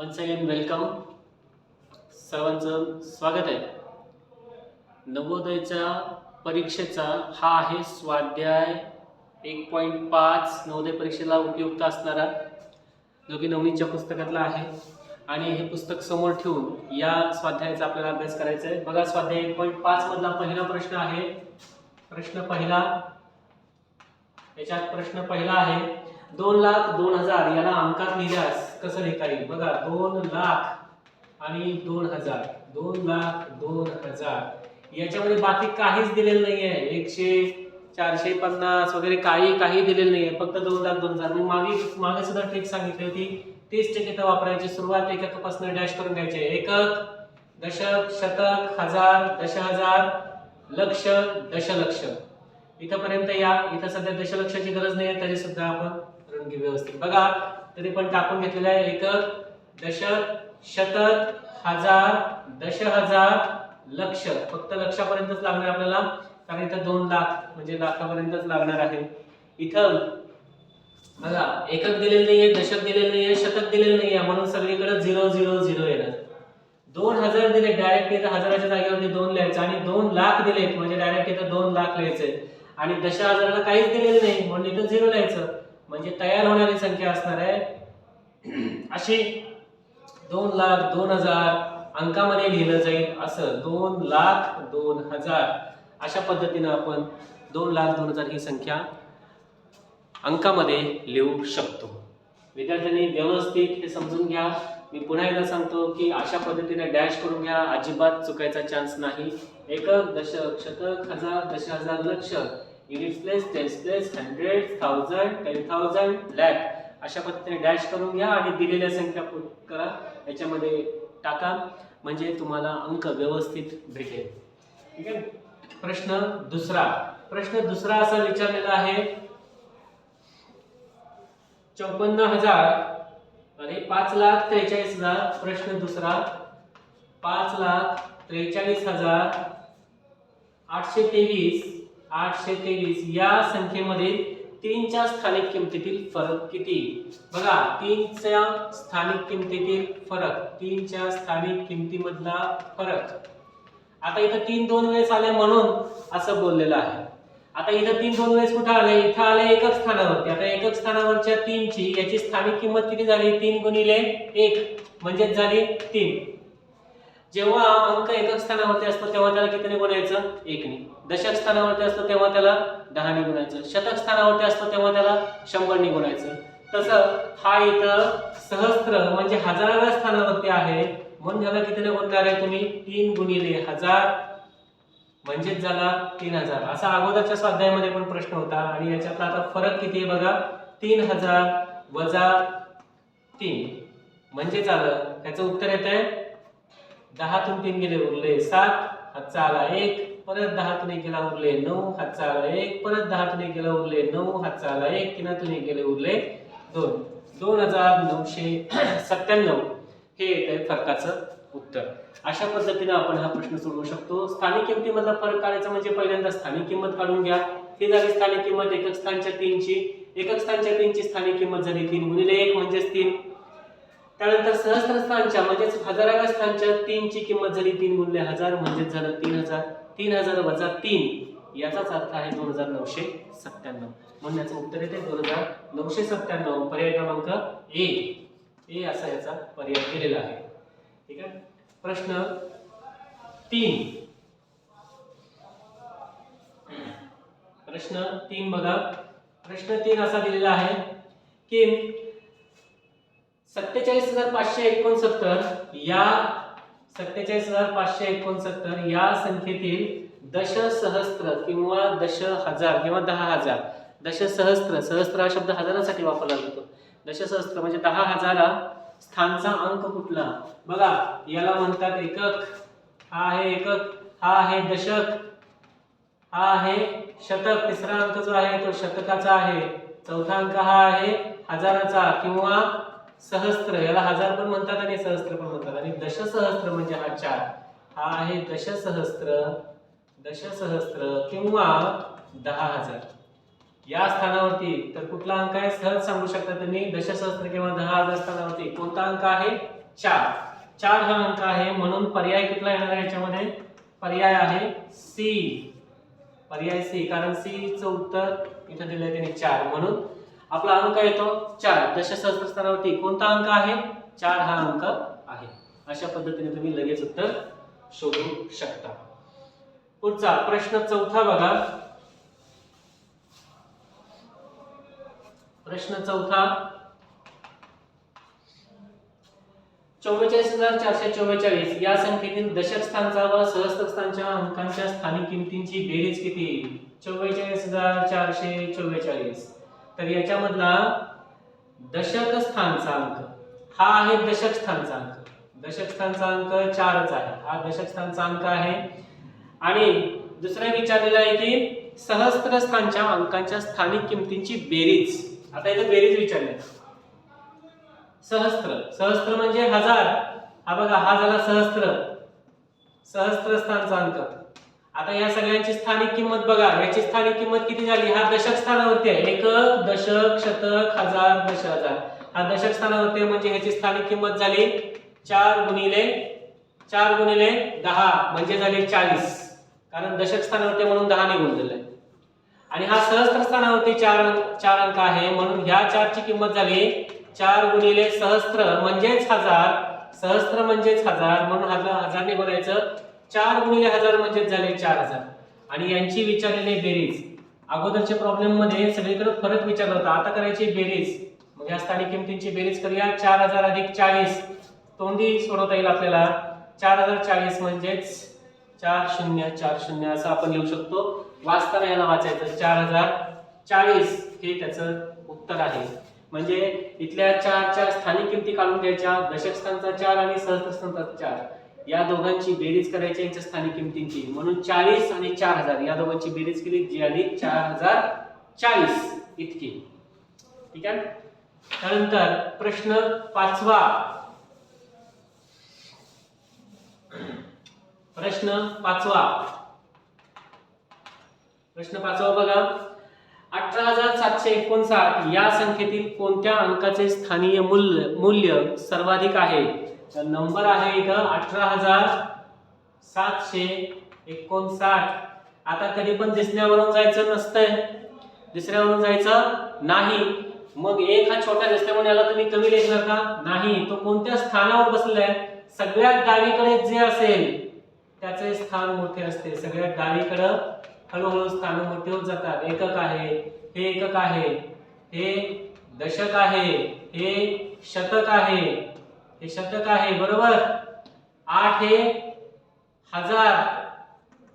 Once again welcome सर्वांचं स्वागत आहे. नवोदयच्या परीक्षेचा हा आहे स्वाध्याय एक पॉईंट पाच. नवोदय परीक्षेला उपयुक्त असणारा जो की नवनीतच्या पुस्तकातला आहे. आणि हे पुस्तक समोर ठेवून या स्वाध्यायाचा आपल्याला अभ्यास करायचा आहे. बघा स्वाध्याय एक पॉईंट पाच मधला पहिला प्रश्न आहे. प्रश्न पहिला. याच्यात प्रश्न पहिला आहे. दोन लाख दोन हजार याला अंकात लिहिल्यास कसं लिहिता येईल? बघा दोन लाख आणि दोन हजार. दोन लाख दोन हजार. याच्यामध्ये बाकी काहीच दिलेलं नाही आहे एकशे चारशे पन्नास वगैरे काही काही दिलेलं नाही आहे फक्त दोन लाख दोन हजार. मी मागे मागे सुद्धा ट्रिक सांगितली होती. तीच ट्रिक इथं वापरायची. सुरुवात एककापासून डॅश करून घ्यायचे एकक दशक शतक हजार दश हजार लक्ष दशलक्ष. इथंपर्यंत या. इथं सध्या दशलक्षाची गरज नाही आहे तरी सुद्धा आपण रंगी व्यवस्थित. बघा तरी पण टाकून घेतलेलं आहे. एकक दशक शतक हजार दश हजार लक्ष. फक्त लक्षापर्यंतच लागणार आपल्याला. कारण इथं दोन लाख म्हणजे लाखापर्यंतच लागणार आहे. इथं बघा एकक दिलेलं नाहीये दशक दिलेलं नाहीये शतक दिलेलं नाहीये. म्हणून सगळीकडे झिरो झिरो झिरो येणार. दोन हजार दिले डायरेक्ट इथं हजाराच्या जागेवरती दोन लिहायचं आणि दोन लाख दिलेत. म्हणजे डायरेक्ट इथं दोन लाख लिहायचंय आणि दश हजाराला काहीच दिलेलं नाही. म्हणून इथं झिरो लिहायचं. म्हणजे तयार होणारी संख्या असणार आहे. अशी दोन लाख दोन हजार अंकामध्ये लिहिलं जाईल असं दोन लाख दोन हजार. अशा पद्धतीनं आपण दोन लाख दोन हजार ही संख्या अंकामध्ये लिहू शकतो. विद्यार्थ्यांनी व्यवस्थित हे समजून घ्या. मी पुन्हा एकदा सांगतो की अशा पद्धतीने डॅश करून घ्या. अजिबात चुकायचा चान्स नाही. एकक दशक शतक हजार दश हजार लक्ष unit place place hundred thousand ten thousand lakh अशा पद्धतीने डॅश करून घ्या आणि दिलेल्या संख्या करा. याच्यामध्ये टाका. म्हणजे तुम्हाला अंक व्यवस्थित भेटेल. ठीक आहे? प्रश्न दुसरा. प्रश्न दुसरा असा विचारलेला आहे. चौपन्न हजार. अरे पाच लाख त्रेचाळीस हजार. प्रश्न दुसरा. पाच लाख त्रेचाळीस हजार आठशे तेवीस. आठशे तेवीस. या संख्येमध्ये तीनच्या स्थानिक किमतीतील फरक किती? बघा तीनच्या स्थानिक किमतीतील फरक तीनच्या स्थानिक किमतीमधला फरक. आता इथं तीन दोन वेळेस आले म्हणून असं बोललेलं आहे. आता इथं तीन दोन वेळेस कुठं आले? इथं आले एकच स्थानावरती. आता एकच स्थानावरच्या तीनची याची स्थानिक किंमत किती झाली? तीन गुणिले एक. म्हणजेच झाली तीन. जेव्हा अंक एकक स्थानावरती असतो तेव्हा त्याला कितीने गुणायचं? एकने. दशक स्थानावरती असतो तेव्हा त्याला दहाने गुणायचं. शतक स्थानावरती असतो तेव्हा त्याला शंभरने गुणायचं. तसं हा इथं सहस्त्र म्हणजे हजाराव्या स्थानावरती आहे. म्हणून ह्याला कितीने गुणणार आहे तुम्ही? तीन गुणिले हजार. म्हणजेच झाला तीन हजार. असा अगोदरच्या स्वाध्यायामध्ये पण प्रश्न होता. आणि याच्यातला आता फरक किती आहे बघा? तीन हजार वजा तीन. म्हणजे झालं. त्याचं उत्तर येत आहे दहातून तीन गेले उरले सात हातचा आला एक परत दहातून एक गेला उरले नऊ हातचा आला एक परत दहातून एक गेला उरले नऊ हातचा आला एक तीनातून एक गेले उरले दोन. दोन हजार नऊशे सत्त्याण्णव. हे येत आहे फरकाचं उत्तर. अशा पद्धतीने आपण हा प्रश्न सोडवू शकतो. स्थानिक किमतीमधला फरक काढायचा म्हणजे पहिल्यांदा स्थानिक किंमत काढून घ्या. ही झाली स्थानिक किंमत एकक स्थानच्या तीनची. एकक स्थानच्या तीनची स्थानिक किंमत झाली तीन गुणिले एक म्हणजेच तीन. त्यानंतर सहस्त्र स्थानच्या म्हणजेच हजाराव्या स्थानच्या तीनची किंमत झाली तीन मूल्य हजार म्हणजेच झालं तीन हजार तीन हजार वजा तीन याचाच अर्थ आहे दोन हजार नऊशे सत्त्याण्णव. म्हणून याचं उत्तर येते दोन हजार नऊशे सत्त्याण्णव पर्याय क्रमांक ए. ए असा याचा पर्याय केलेला आहे. ठीक आहे? प्रश्न तीन. प्रश्न तीन बघा. प्रश्न तीन असा दिलेला आहे की सत्तेचाळीस हजार पाचशे एकोणसत्तर या सत्तेचाळीस हजार पाचशे एकोणसत्तर या संख्येतील दशसहस्त्र किंवा दश हजार किंवा दहा हजार दशसहस्त्र सहस्त्र हा शब्द हजारासाठी वापरला जातो. दशसहस्त्र म्हणजे दहा हजारा स्थानचा अंक कुठला? बघा याला म्हणतात एकक. हा आहे एकक हा आहे दशक हा आहे शतक. तिसरा अंक जो आहे तो शतकाचा आहे. चौथा अंक हा आहे हजाराचा किंवा सहस्त्र याला हजार पण म्हणतात आणि सहस्त्र पण म्हणतात. आणि दशसहस्त्र म्हणजे हा चार. हा आहे दशसहस्त्र दशसहस्त्र किंवा दहा हजार. या स्थानावरती तर कुठला अंक आहे? सहज सांगू शकता तुम्ही. दशसहस्त्र किंवा दहा हजार स्थानावरती कोणता अंक आहे? चार. चार हा अंक आहे. म्हणून पर्याय कुठला येणार आहे याच्यामध्ये? पर्याय आहे सी. पर्याय सी. कारण सी च उत्तर इथं दिलंय त्यांनी चार. म्हणून आपला अंक येतो चार. दशसहस्त्र स्तरावरती कोणता अंक आहे? चार हा अंक आहे. अशा पद्धतीने तुम्ही लगेच उत्तर शोधू शकता. पुढचा प्रश्न चौथा बघा. प्रश्न चौथा. चौवेचाळीस हजार चारशे चौवेचाळीस या संख्येतील दशक स्थानचा व सहस्त्र स्थानच्या अंकांच्या स्थानिक किमतींची बेरीज किती? येईल चव्वेचाळीस हजार चारशे चव्वेचाळीस. तर याच्यामधला दशक स्थानचा अंक. हा आहे दशक स्थानचा अंक. दशक स्थानचा अंक चारच आहे. हा दशक स्थानचा अंक आहे. आणि दुसरा विचारलेला आहे की सहस्त्र स्थानच्या अंकांच्या स्थानिक किमतींची बेरीज. आता इथे बेरीज विचारली. सहस्त्र. सहस्त्र म्हणजे हजार. हा बघा हा झाला सहस्त्र. सहस्त्र स्थानचा अंक. आता या सगळ्यांची स्थानिक किंमत बघा. याची स्थानिक किंमत किती झाली? हा दशक स्थानावरती आहे. एकक दशक शतक हजार दश हजार. हा दशक स्थानावरती म्हणजे ह्याची स्थानिक किंमत झाली चार गुणिले चार गुणिले दहा. म्हणजे झाली चाळीस. कारण दशक स्थानावरती म्हणून दहा निघून दिलाय आणि हा सहस्त्र स्थानावरती चार अंक- चार अंक आहे. म्हणून ह्या चारची किंमत झाली चार गुणिले सहस्त्र म्हणजेच हजार. सहस्त्र म्हणजेच हजार. म्हणून हजार हजारने बोलायचं चार गुणिले हजार म्हणजेच झाले चार हजार. आणि यांची विचारलेली बेरीज. अगोदरच्या प्रॉब्लेममध्ये सगळीकडे फरक विचारला होता. आता करायची बेरीज. म्हणजे या स्थानिक किमतींची बेरीज करूया. चार हजार अधिक चाळीस. तोंडी सोडवता येईल आपल्याला. चार हजार चाळीस म्हणजेच चार शून्य चार शून्य असं आपण लिहू शकतो. वाचताना याला वाचायचं चार हजार चाळीस. हे त्याचं उत्तर आहे. म्हणजे इथल्या चारच्या स्थानिक किमती काढून घ्यायच्या. दशक स्थानचा चार आणि सहस्त्र स्थानचा चार. या दोघांची बेरीज करायची यांच्या स्थानिक किमतींची. म्हणून चाळीस आणि चार हजार. या दोघांची बेरीज केली जी आली चार हजार चाळीस इतकी. ठीक आहे? त्यानंतर प्रश्न पाचवा. प्रश्न पाचवा. प्रश्न पाचवा बघा. अठरा हजार सातशे एकोणसाठ या संख्येतील कोणत्या अंकाचे स्थानीय मूल्य मूल्य सर्वाधिक आहे? तर नंबर आहे इथं अठरा हजार सातशे एकोणसाठ. आता कधी पण दिसण्यावरून जायचं नसतंय. दुसऱ्यावरून जायचं नाही. मग एक हा छोटा दिसल्यामुळे याला तुम्ही कमी लेखणार का नाही तो कोणत्या स्थानावर बसलेला आहे सगळ्यात डावीकडे जे असेल त्याचे स्थान मोठे असते. सगळ्यात डावीकडं हळूहळू स्थान मोठे होत जातात. एकक आहे हे एकक आहे हे दशक आहे हे शतक आहे. हे शतक आहे बरोबर? आठ हे हजार.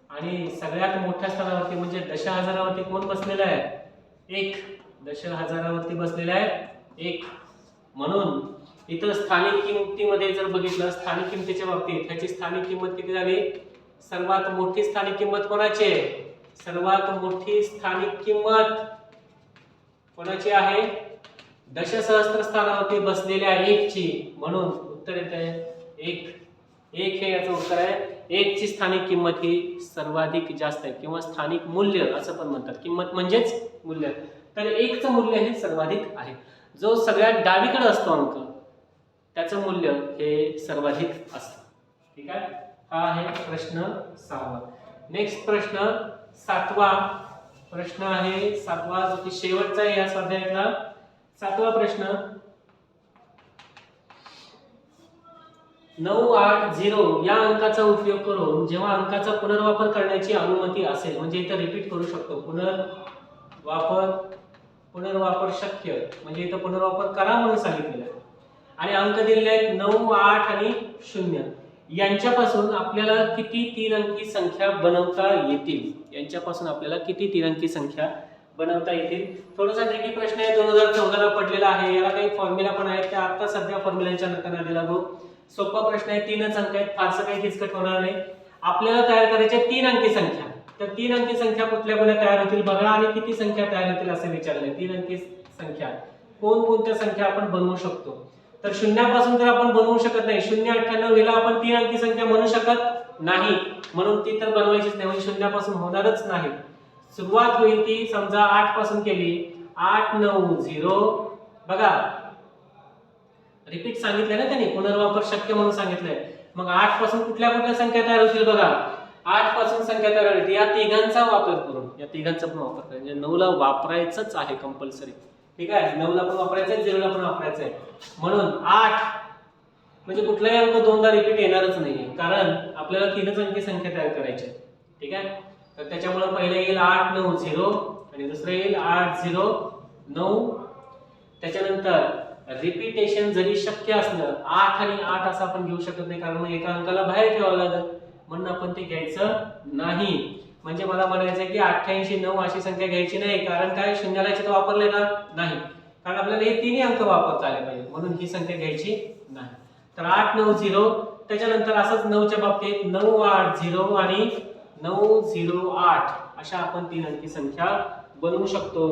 आणि सगळ्यात मोठ्या स्थानावरती म्हणजे दश हजारावरती कोण बसलेला आहे? एक दश हजारावरती बसलेला आहे. एक. म्हणून इथं स्थानिक किमतीमध्ये जर बघितलं स्थानिक किमतीच्या बाबतीत ह्याची स्थानिक किंमत किती झाली? सर्वात मोठी स्थानिक किंमत कोणाची आहे? सर्वात मोठी स्थानिक किंमत कोणाची आहे? दशसहस्त्र स्थानावरती बसलेल्या एकची म्हणून उत्तर येत आहे एक एक हे याचं उत्तर आहे. एकची स्थानिक किंमत ही सर्वाधिक जास्त आहे किंवा स्थानिक मूल्य असं पण म्हणतात. किंमत म्हणजेच मूल्य. तर एकचं मूल्य हे सर्वाधिक आहे. जो सगळ्यात डावीकडे असतो अंक त्याचं मूल्य हे सर्वाधिक असतं. ठीक आहे? हा आहे प्रश्न सहावा. नेक्स्ट प्रश्न सातवा. प्रश्न आहे सातवा जो की शेवटचा आहे या स्वाध्यायातला. सातवा प्रश्न. नऊ आठ झिरो या अंकाचा उपयोग करून जेव्हा अंकाचा पुनर्वापर करण्याची अनुमती असेल म्हणजे इथं रिपीट करू शकतो. पुनर्वापर पुनर्वापर शक्य म्हणजे इथं पुनर्वापर करा म्हणून सांगितलेलं आहे. आणि अंक दिलेले आहेत नऊ आठ आणि शून्य. यांच्यापासून आपल्याला किती तीन अंकी संख्या बनवता येतील? यांच्यापासून आपल्याला किती तीन अंकी संख्या बनवता येतील. थोडासा ट्रिकी प्रश्न आहे दोन हजार चौदाला पडलेला आहे. याला काही फॉर्म्युला पण आहेत त्या आता सध्या फॉर्म्युलांच्या नकाने दिला तो. सोपा प्रश्न आहे तीनच अंक आहेत फारसं काही किचकट होणार नाही. आपल्याला तयार करायचे तीन अंकी संख्या. तर तीन अंकी संख्या कुठल्या कुठल्या तयार होतील बघा आणि किती संख्या तयार होतील असं विचारलंय. तीन अंकी संख्या. कोण कोणत्या संख्या आपण बनवू शकतो? तर शून्यापासून तर आपण बनवू शकत नाही. शून्य अठ्ठ्याण्णव हिला आपण तीन अंकी संख्या म्हणू शकत नाही. म्हणून ती तर बनवायचीच नाही म्हणजे शून्यापासून होणारच नाही. सुरुवात होईल ती समजा आठपासून केली. आठ नऊ झिरो. बघा. रिपीट सांगितलंय ना त्यांनी पुनर्वापर शक्य म्हणून सांगितलंय. मग आठपासून कुठल्या कुठल्या संख्या तयार होतील बघा? आठपासून संख्या तयार होईल. या तिघांचा वापर करून या तिघांचा पण वापर करा म्हणजे नऊला वापरायचंच आहे कंपल्सरी ठीक आहे? नऊला पण वापरायचं आहे झिरोला पण वापरायचं आहे म्हणून आठ म्हणजे कुठलाही अंक दोनदा रिपीट येणारच नाहीये. कारण आपल्याला तीनच अंकी संख्या तयार करायची आहे. ठीक आहे? तर त्याच्यामुळे पहिलं येईल आठ नऊ झिरो आणि दुसरं येईल आठ झिरो नऊ. त्याच्यानंतर रिपिटेशन जरी शक्य असलं आठ आणि आठ असं आपण घेऊ शकत नाही कारण मग एका अंकाला बाहेर ठेवावं लागेल. म्हणून आपण ते घ्यायचं नाही. म्हणजे मला म्हणायचं आहे की अठ्ठ्याऐंशी नऊ अशी संख्या घ्यायची नाही कारण काय? शून्याला याच्यात वापरले ना? नाही. कारण आपल्याला हे तिन्ही अंक वापरता आले पाहिजे म्हणून ही संख्या घ्यायची नाही. तर आठ नऊ झिरो त्याच्यानंतर असंच नऊच्या बाबतीत नऊ आठ झिरो आणि नऊ झिरो आठ अशा आपण तीन अंकी संख्या बनवू शकतो.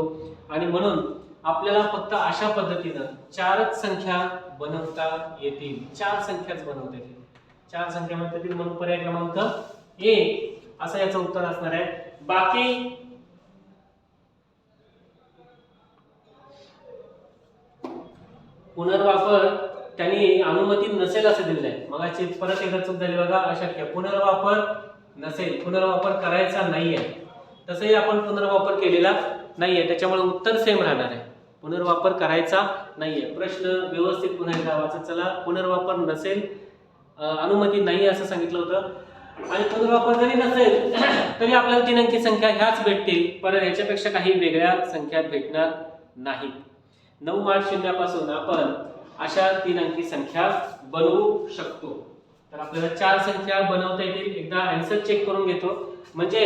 आणि म्हणून आपल्याला फक्त अशा पद्धतीनं चारच संख्या बनवता येतील. चार संख्याच बनवता येतील. चार संख्या म्हणता येतील. म्हणून पर्याय क्रमांक एक असं याचं उत्तर असणार आहे. बाकी पुनर्वापर त्यांनी अनुमती नसेल असं दिलेलं आहे. मग परत एकदा चूक झाली बघा अशक्य. पुनर्वापर नसेल पुनर्वापर करायचा नाही आहे तसंही आपण पुनर्वापर केलेला नाही आहे त्याच्यामुळे उत्तर सेम राहणार आहे. पुनर्वापर करायचा नाही आहे प्रश्न व्यवस्थित पुन्हा एकदा वाचा. चला पुनर्वापर नसेल अनुमती नाही असं सांगितलं होतं. आणि पुनर्वापर जरी नसेल तरी आपल्याला तीन अंकी संख्या ह्याच भेटतील. पण ह्याच्यापेक्षा काही वेगळ्या संख्या भेटणार नाहीत नऊ आठ शून्यापासून आपण अशा तीन अंकी संख्या बनवू शकतो. तर आपल्याला चार संख्या बनवता येतील. एकदा आन्सर चेक करून घेतो. म्हणजे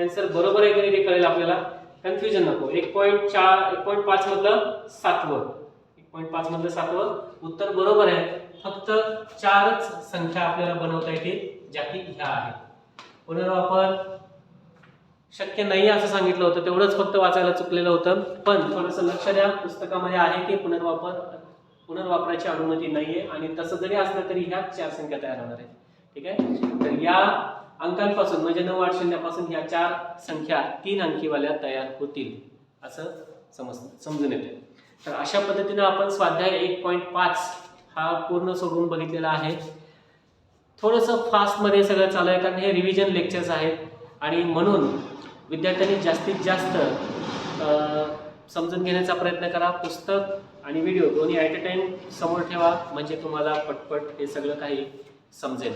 आन्सर बरोबर आहे की नाही ते कळेल आपल्याला. कन्फ्युजन नको. एक पॉईंट चार एक पॉईंट पाच मधलं सातवं एक पॉईंट पाच मधलं सातवं उत्तर बरोबर आहे. फक्त चारच संख्या आपल्याला बनवता येतील ज्या की ह्या आहेत. पुनर्वापर शक्य नाही असं सांगितलं होतं. तेवढंच फक्त वाचायला चुकलेलं होतं. पण थोडंसं लक्ष द्या. पुस्तकामध्ये आहे की पुनर्वापर पुनर्वापराची अनुमती नाहीये आणि तसं जरी असलं तरी ह्या चार संख्या तयार होणार आहेत. ठीक आहे? तर या अंकांपासून म्हणजे नऊ आठ शून्यापासून ह्या चार संख्या तीन अंकीवाल्या तयार होतील असं समज समजून येते तर अशा पद्धतीनं आपण स्वाध्याय एक पॉईंट पाच हा पूर्ण सोडवून बघितलेला आहे. थोडंसं फास्टमध्ये सगळं चालू आहे कारण हे रिव्हिजन लेक्चर्स आहेत. आणि म्हणून विद्यार्थ्यांनी जास्तीत जास्त समजून घेण्याचा प्रयत्न करा पुस्तक आणि व्हिडिओ दोन्ही ॲट अ टाइम समोर ठेवा म्हणजे तुम्हाला पटपट हे सगळं काही समजेल.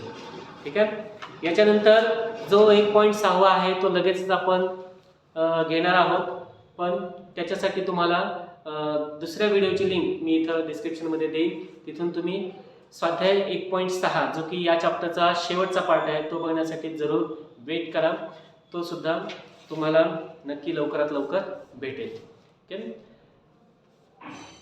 ठीक आहे? याच्यानंतर जो एक पॉईंट सहावा आहे तो लगेचच आपण घेणार आहोत. पण त्याच्यासाठी तुम्हाला दुसऱ्या व्हिडिओची लिंक मी इथं डिस्क्रिप्शनमध्ये देईन. तिथून तुम्ही स्वाध्याय एक पॉईंट सहा जो की या चॅप्टरचा शेवटचा पार्ट आहे तो बघण्यासाठी जरूर वेट करा. तो सुद्धा तुम्हाला नक्की लवकरात लवकर भेटेल. ठीक आहे